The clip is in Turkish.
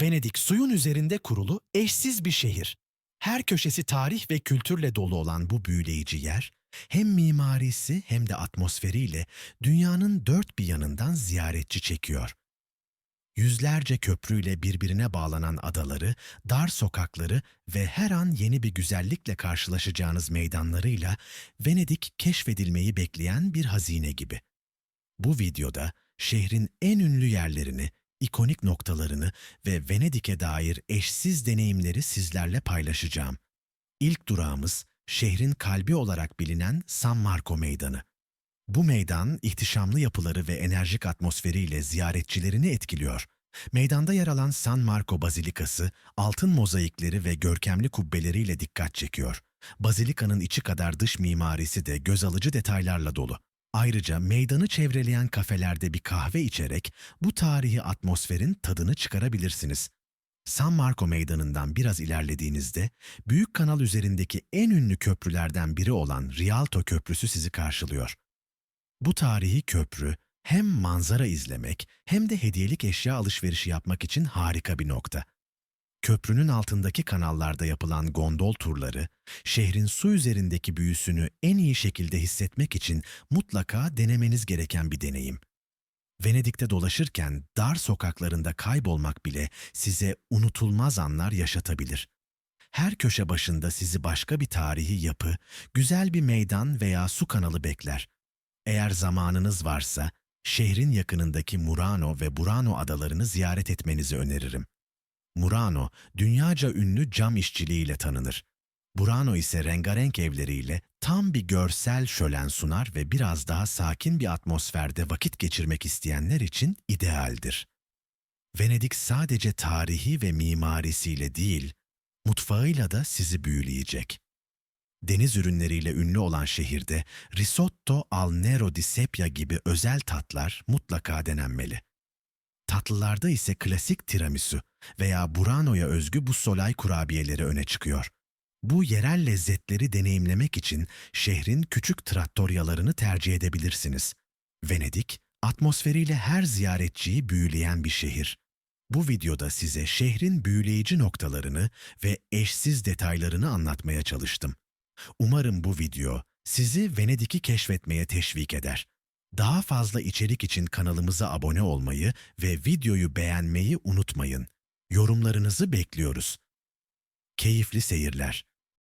Venedik suyun üzerinde kurulu eşsiz bir şehir. Her köşesi tarih ve kültürle dolu olan bu büyüleyici yer, hem mimarisi hem de atmosferiyle dünyanın dört bir yanından ziyaretçi çekiyor. Yüzlerce köprüyle birbirine bağlanan adaları, dar sokakları ve her an yeni bir güzellikle karşılaşacağınız meydanlarıyla Venedik keşfedilmeyi bekleyen bir hazine gibi. Bu videoda şehrin en ünlü yerlerini, ikonik noktalarını ve Venedik'e dair eşsiz deneyimleri sizlerle paylaşacağım. İlk durağımız şehrin kalbi olarak bilinen San Marco Meydanı. Bu meydan ihtişamlı yapıları ve enerjik atmosferiyle ziyaretçilerini etkiliyor. Meydanda yer alan San Marco Bazilikası, altın mozaikleri ve görkemli kubbeleriyle dikkat çekiyor. Bazilikanın içi kadar dış mimarisi de göz alıcı detaylarla dolu. Ayrıca meydanı çevreleyen kafelerde bir kahve içerek bu tarihi atmosferin tadını çıkarabilirsiniz. San Marco Meydanı'ndan biraz ilerlediğinizde Büyük Kanal üzerindeki en ünlü köprülerden biri olan Rialto Köprüsü sizi karşılıyor. Bu tarihi köprü hem manzara izlemek hem de hediyelik eşya alışverişi yapmak için harika bir nokta. Köprünün altındaki kanallarda yapılan gondol turları, şehrin su üzerindeki büyüsünü en iyi şekilde hissetmek için mutlaka denemeniz gereken bir deneyim. Venedik'te dolaşırken dar sokaklarında kaybolmak bile size unutulmaz anlar yaşatabilir. Her köşe başında sizi başka bir tarihi yapı, güzel bir meydan veya su kanalı bekler. Eğer zamanınız varsa, şehrin yakınındaki Murano ve Burano adalarını ziyaret etmenizi öneririm. Murano, dünyaca ünlü cam işçiliğiyle tanınır. Burano ise rengarenk evleriyle tam bir görsel şölen sunar ve biraz daha sakin bir atmosferde vakit geçirmek isteyenler için idealdir. Venedik sadece tarihi ve mimarisiyle değil, mutfağıyla da sizi büyüleyecek. Deniz ürünleriyle ünlü olan şehirde risotto al nero di seppia gibi özel tatlar mutlaka denenmeli. Tatlılarda ise klasik tiramisu veya Burano'ya özgü bu solay kurabiyeleri öne çıkıyor. Bu yerel lezzetleri deneyimlemek için şehrin küçük trattoryalarını tercih edebilirsiniz. Venedik, atmosferiyle her ziyaretçiyi büyüleyen bir şehir. Bu videoda size şehrin büyüleyici noktalarını ve eşsiz detaylarını anlatmaya çalıştım. Umarım bu video sizi Venedik'i keşfetmeye teşvik eder. Daha fazla içerik için kanalımıza abone olmayı ve videoyu beğenmeyi unutmayın. Yorumlarınızı bekliyoruz. Keyifli seyirler.